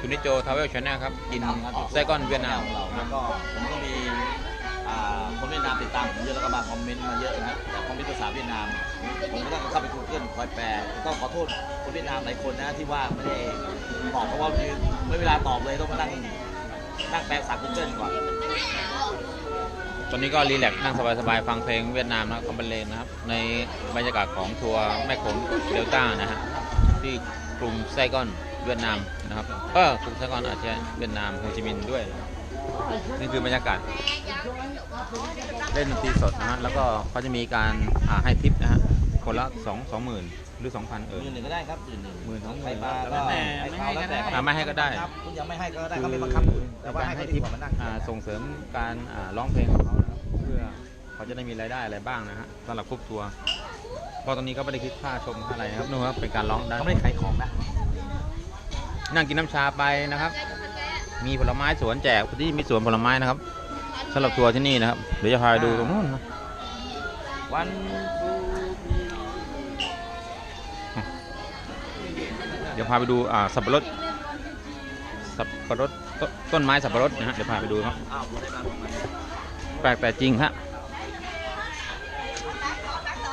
คุณนิโจทาวเวลชาแนลครับ กินครับไส้ก้อนเวียดนามของเราแล้วก็ผมก็มีอ่าคนเวียดนามติดตามผมเยอะแล้วก็มาคอมเมนต์มาเยอะนะแต่คอมเมนต์ภาษาเวียดนาม ผมก็ต้องเข้าไป Google คอยแปลก็ขอโทษคนเวียดนามหลายคนนะที่ว่าไม่ได้ตอบเพราะว่าไม่เวลาตอบเลยต้องมานั่งนั่งแปลภาษา Google ก่อนตอนนี้ก็รีแลกซ์นั่งสบายๆ ฟังเพลงเวียดนามนะครับคอมเบเลนนะครับ ในบรรยากาศของทัวร์แม่โขงเดลต้านะฮะที่กรุงไส้ก้อน เวียดนามนะครับเออกรุงไส้ก้อนอาจจะเวียดนามโฮจิมินห์ด้วยนะครับนี่คือบรรยากาศเล่นดนตรีสดนะฮะแล้วก็เขาจะมีการอ่าให้ทิปนะฮะคนละสองสองหมื่นหรือสองพันเอหอมื่นหนึ่งก็ได้ครับหมื่นหนึ่งหมื่นสองหมื่น ใครมาแล้วก็แต่ให้เขาแล้วแต่อ่าไม่ให้ก็ได้ ครับคุณยังไม่ให้ก็ได้เขาไม่บังคับคุณแต่ว่าให้เขาดีกว่ามานั่งอ่าส่งเสริมการอ่าร้องเพลงของเขานะครับเพื่อเขาจะได้มีรายได้อะไรบ้างนะฮะสำหรับกรุ๊ปทัวร์เพราะตอนนี้ก็ไม่ได้คิดค่าชมค่าอะไรนะครับนู่นครับเป็นการร้องได้ เขาไม่ได้ขายของนะ นั่งกินน้ำชาไปนะครับ มีผลไม้สวนแจกที่มีสวนผลไม้นะครับสำหรับทัวร์ที่นี่นะครับ เดี๋ยวจะพาดูตรงนู้นนะวันเดี๋ยวพาไปดูอ่าสับปะรดสับปะรดต้นไม้สับปะรดนะฮะเดี๋ยวพาไปดูครับแปลกแต่จริงฮะ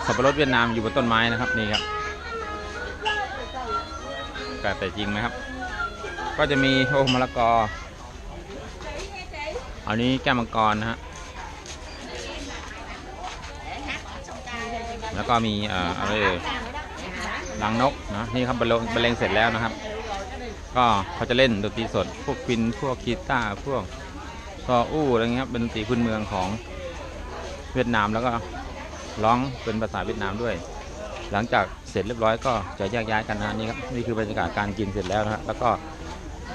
สับปะรดเวียดนามอยู่บนต้นไม้นะครับนี่ครับแปลกแต่จริงนะครับ ก็จะมีโอ้มะละกอ อันนี้แก้มังกรนะฮะ แล้วก็มีเอ่ออะไรเอ่ยรังนกนะนี่ครับบรรเลงบรรเลงเสร็จแล้วนะครับ ก็เขาจะเล่นดนตรีสดพวกฟินพวกกีตาร์พวกซออู้อะไรเงี้ยครับเป็นดนตรีพื้นเมืองของเวียดนามแล้วก็ร้องเป็นภาษาเวียดนามด้วย หลังจากเสร็จเรียบร้อยก็จะแยกย้ายกันนะนี่ครับนี่คือบรรยากาศการกินเสร็จแล้วนะฮะแล้วก็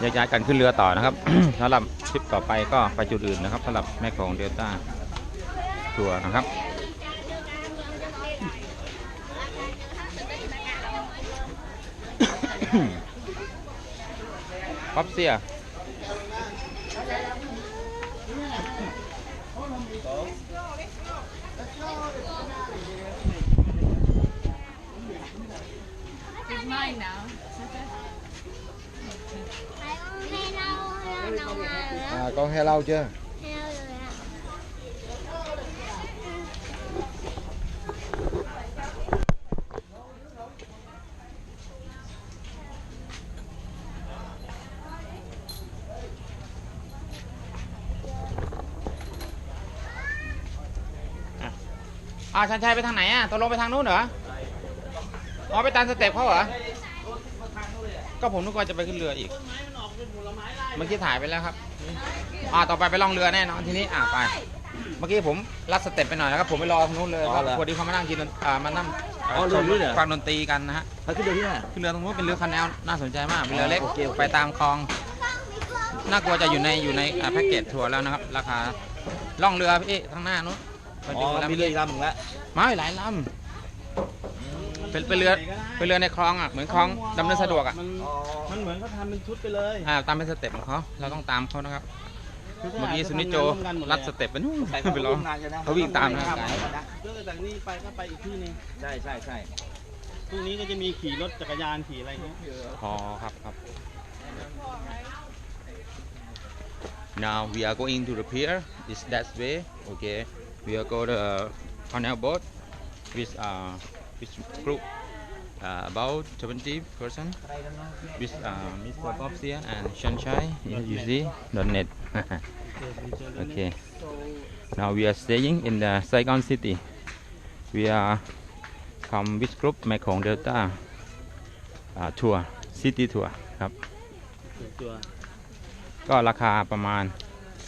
แยกย้ายกันขึ้นเรือต่อนะครับ สำหรับทริปต่อไปก็ไปจุดอื่นนะครับสำหรับแม่ของเดลต้าทัวร์นะครับป๊อปเซีย It's mine now. Phải À, con heo lâu chưa? Heo rồi ạ. อ่าชันชัยไปทางไหนอะตกลงไปทางนู้นเหรออ๋อไปตามสเต็ปเขาเหรอก็ผมนึกว่าจะไปขึ้นเรืออีก เมื่อกี้ถ่ายไปแล้วครับ อ่าต่อไปไปล่องเรือแน่นอนทีนี้ อ่าไป เมื่อกี้ผมลัดสเต็ปไปหน่อยนะครับ ผมไปรอตรงนู้นเลยเพราะพอดีเขามานั่งกินดนอ่ามานั่งอ๋อเรือนี้เหรอ ฟังดนตรีกันนะฮะ เขาขึ้นเรือที่ไหน ขึ้นเรือตรงนู้นเป็นเรือคันแนวน่าสนใจมากเป็นเรือเล็กโอเคโอเค ไปตามคลอง น่ากลัวจะอยู่ในอยู่ในอ่าแพ็กเกจทัวร์แล้วนะครับ ราคาล่องเรือพี่ข้างหน้านู้นไปอ๋ดูอแล้วมีเรืออีกลำหนึ่งแล้วมาหลายลำเป็นเป็นเรือเป็นเรือในคลองอะเหมือนคลองดำเนินสะดวกอะมัน มันเหมือนเขาทำเป็นชุดไปเลยอ่าตามเป็นสเต็ปของเขาเราต้องตามเขานะครับ เมื่อกี้สุนิจโจรัดสเต็ปไปนู่นใส่ไปรองานกันนะเขาวิ่งตามนะครับเรื่องจากนี้ไปก็ไปอีกที่หนึงใช่ใช่ใช่พรุ่งนี้ก็จะมีขี่รถจักรยานขี่อะไรเงี้ยอ๋อครับครับ now we are going to the pier is that way okay we are go to uh, canal boat with uh with group uh, about 20 person with uh, Mr. Bob here and Sunshine you see the net okay now we are staying in the Saigon city we are come with group Mekong Delta uh, tour city tour ครับ ส่วนตัว ก็ราคาประมาณ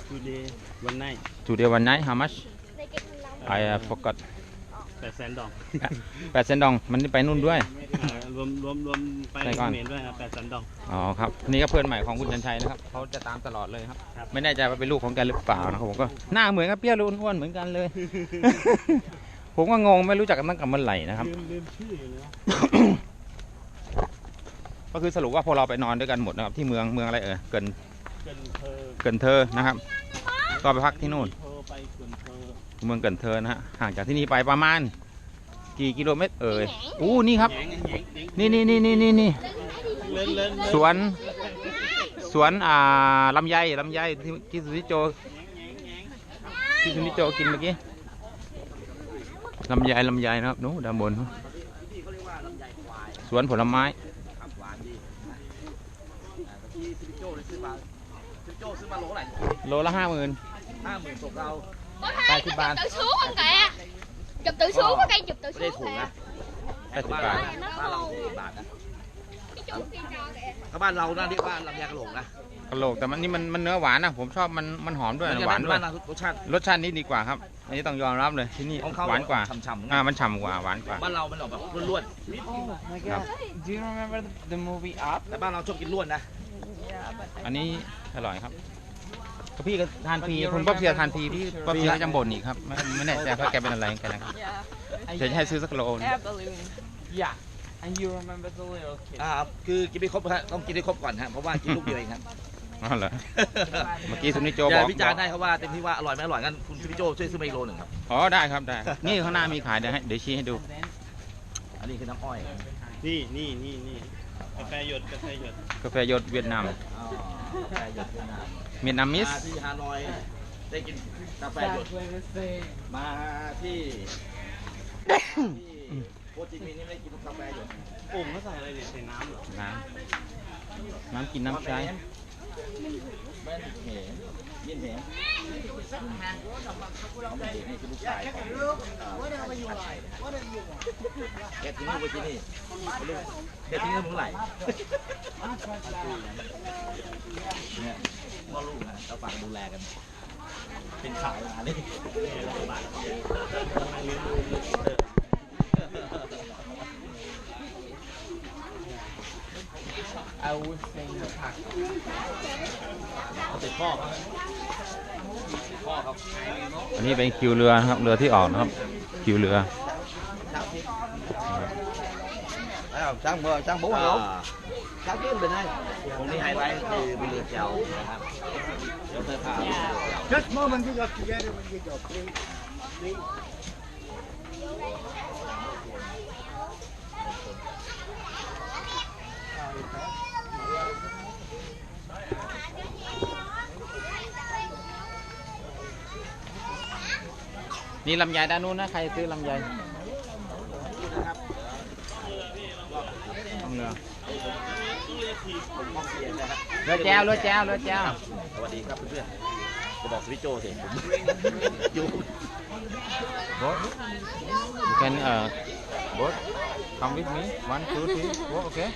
ทูเดย์วันไน today one night how much I uh, forgot แปดแสนดอกแปดเซนดองมันไปนู่นด้วย อ่ารวมรวมรวมไปไปก่อน เขมรด้วยครับแปดแสนดอก อ๋อครับนี่ก็เพื่อนใหม่ของคุณชันชัยนะครับเขาจะตามตลอดเลยครับ ครับ ไม่แน่ใจว่าเป็นลูกของแกหรือเปล่านะครับผมก็หน้าเหมือนกับเปี้ยรุ่นอ้วนๆเหมือนกันเลย ผมก็งงไม่รู้จักกันตั้งแต่เมื่อไหร่นะครับ ลืมลืมชื่ออยู่แล้วก็คือสรุปว่าพวกเราไปนอนด้วยกันหมดนะครับที่เมืองเมืองอะไรเออเกินเกินเธอเกินเธอนะครับ ก็ไปพักที่นู่นโทร ไปเกินเธอเมืองเกินเธอนะฮะห่างจากที่นี่ไปประมาณ กี่กิโลเมตรเอ่ยอู้นี่ครับแหงแหงแหงนี่นี่นี่นี่นี่นี่เล่นเล่นเล่นสวนสสวนอ่าลำไยลำไยที่ที่สุนิโจที่สุนิโจกินเมื่อกี้ลำไยลำไยนะครับนู้นด้านบนนู้นที่เขาเรียกว่าลำไยควายสวนผลไม้ครับหวานดีนะอ่าที่ซิปิโจ้เลยซื้อมาซิปิโจ้ซื้อมาโลเท่าไหร่โลละห้าหมื่น ห้าหมื่นตกเรา có Ba thấy chục chụp bàn. tự xuống không kìa chụp tự xuống có cây chụp tự ไม่ได้ xuống ถูก kìa นะแปดสิบบ้านบาทเราบ้านเราสี่สิบบาทนะ cái chú kia trò kìa ถ้าบ้านเราน่าเรียกว่าลำไยกระโหลกนะกะโหลกแต่มันนี่มันมันเนื้อหวานนะผมชอบมันมันหอมด้วยเหมือนกันหวานนะด้วยบ้านเรารสชาติรสชาตินี้ดีกว่าครับ อันนี้ต้องยอมรับเลยที่นี่ของเขาหวานกว่าฉ่ำๆอ่ามันฉ่ำกว่าหวานกว่า บ้านเรามันออกแบบล้วนครับ Do you remember the, the movie Up? ๆแต่บ้านเราชอบกินล้วนนะอันนี้อร่อยครับ ก็พี่ก็ทานฟรีคุณป๊อบเชียร์ทานฟรีพี่ป๊อบเชียร์ก็จำบ่นอีกครับไม่ไม่แน่ใจว่าแกเป็นอะไรของแกนะครับ Yeah. เดี๋ยวจะให้ซื้อสักโลนึง Air balloon. Yeah. And you remember the little kid. อ่าคือกินไม่ครบฮะต้องกินให้ครบก่อนฮะเพราะว่ากินลูกเดียวเองครับอ๋อเหรอเมื่อกี้สุนิโจอย่าบอกวิจารณ์ได้ครับว่าเต็มที่ว่าอร่อยไม่อร่อยงั้นคุณพี่โจช่วยซื้อมาอีกโลหนึ่งครับอ๋อได้ครับได้ นี่ข้างหน้ามีขายเดี๋ยวให้เดี๋ยวชี้ให้ดู And then อันนี้คือน้ำอ้อย นี่นี่นี่นี่ กาแฟหยดกาแฟหยดกาแฟหยดเวียดนามอ๋อใช่หยดเวียดนามเวียดนามิสมาที่ฮานอยได้กินกาแฟหยด exactly the same. มาที่ที่โคจิมินห์นี่ไม่ได้กินกาแฟหยดปุ่มเขาใส่อะไรเนี่ยใส่น้ำเหรอ น้ำน้ำกินน้ำใช้ แม่นเหมยินเหมเขาไม่เห็นนี่คือลูกชายของแกทิ้งลูกไว้ที่นี่ลูกแกทิ้งให้มึงไหลเนี่ยพ่อลูกนะเราฝากดูแลกัน เป็นสายมาเลย I would say the pack. ขาติดพ่อครับติดพ่อครับอันนี้เป็นคิวเรือนะครับ เรือที่ออกนะครับ คิวเรือ trang mờ trang bố hả trang kiếm bên đây hôm nay hai tay thì bị lừa chào นะครับเดี๋ยวเธอพา Just moment, we got together when we got three. นี่ลำไยด้านนู้นนะใครซื้อลำไยนะครับต้องเรือผมมองเสียงนะครับเรือแจ้วเรือแจ้วเรือแจ้วสวัสดีครับเพื่อนๆจะบอกสวิตโจสิผมอยู่ boat you can uh boat come with me one two three four okay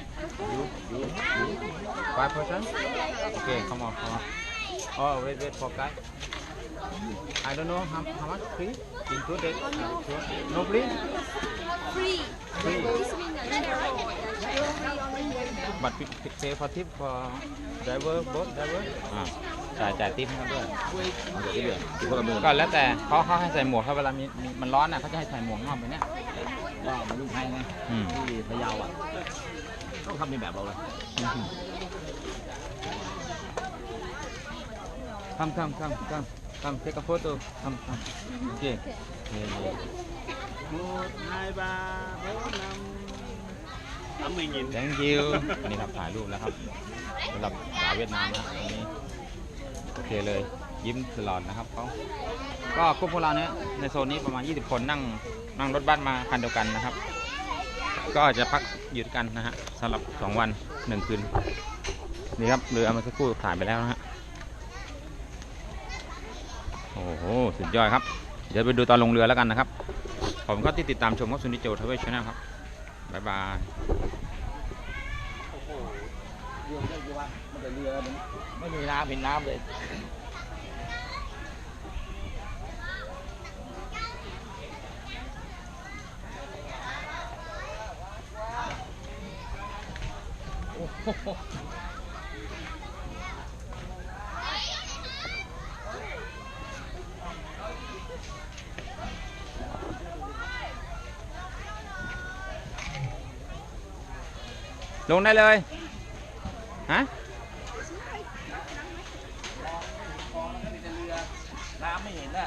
you you you five person okay come on come on oh wait wait for guy I don't know how, how much free included uh, sure. no free free free this means that you're free only but we pay for tip for driver boat driver อ่าจ่ายจ่ายทิปให้เขาด้วยเอาเดี๋ยวที่เหลือที่พวกเราเมืองก็แล้วแต่เขาเขาให้ใส่หมวกเขาเวลามีมีมันร้อนอะเขาจะให้ใส่หมวกนอกไปเนี้ยว่ามันลูกไทยไงอืม ที่พะเยาอะต้องทำเป็นแบบเราเลย Come, come, come, come, come, take a photo. Come, come. Okay. Yeah, yeah. บูดไฮบาร์โบนำน้ำมือยิน Thank you. นี่ครับถ่ายรูปแล้วครับสำหรับสาวเวียดนามนะอันนี้โอเคเลย ยิ้มตลอดนะครับเขาก็กลุ่มพวกเราเนี่ยในโซนนี้ประมาณ 20 คนนั่งนั่งรถบัสมาคันเดียวกันนะครับ ก็จะพักอยู่ด้วยกันนะฮะสำหรับ 2 วัน 1 คืน นี่ครับเรือเมื่อสักครู่ถ่ายไปแล้วนะฮะ โอ้โห สุดยอดครับ เดี๋ยวไปดูตอนลงเรือแล้วกันนะครับ ผมก็ที่ติดตามชมครับซุนิโจทเวชแนลครับ บ๊ายบายเรือเรื่ว่ามันแต่เรือมันไม่มีน้ำเห็นน้ำเลยลงได้ เลยฮะน้ำไม่เห็นน่ะ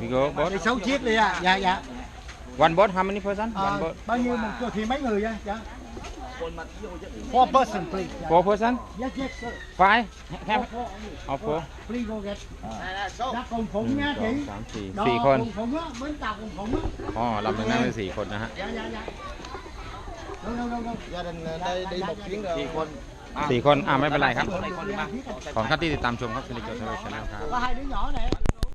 we go boat Thì sáu chiếc đi à? Dạ, dạ. one boat how many person one Ờ, boat bao nhiêu một thì mấy người vậy? Dạ. คนมาเที่ยวเยอะ Four person, please. four person Yes, yes, sir. five have Four, four only. oh four Please go get. อ่า Đã cùng หนึ่ phụng ง nha สอง chị. สามสี่ Đó, สี่คน cùng phụng á, bến tàu cùng phụng á. อ๋อลำหนึ่งนั่งเป็นสี่คนนะฮะ Dạ, dạ, dạ. Đâu, đâu, đâu, đâu. Gia đình đây đi một chuyến rồi สี่คนอะสี่คนอ่าไม่เป็นไรครับสี่คนอะไรคนมาขอบคุณครับที่ติดตามชมครับซิลิโกทาวเวอร์ชาแนลครับ Có hai đứa nhỏ này.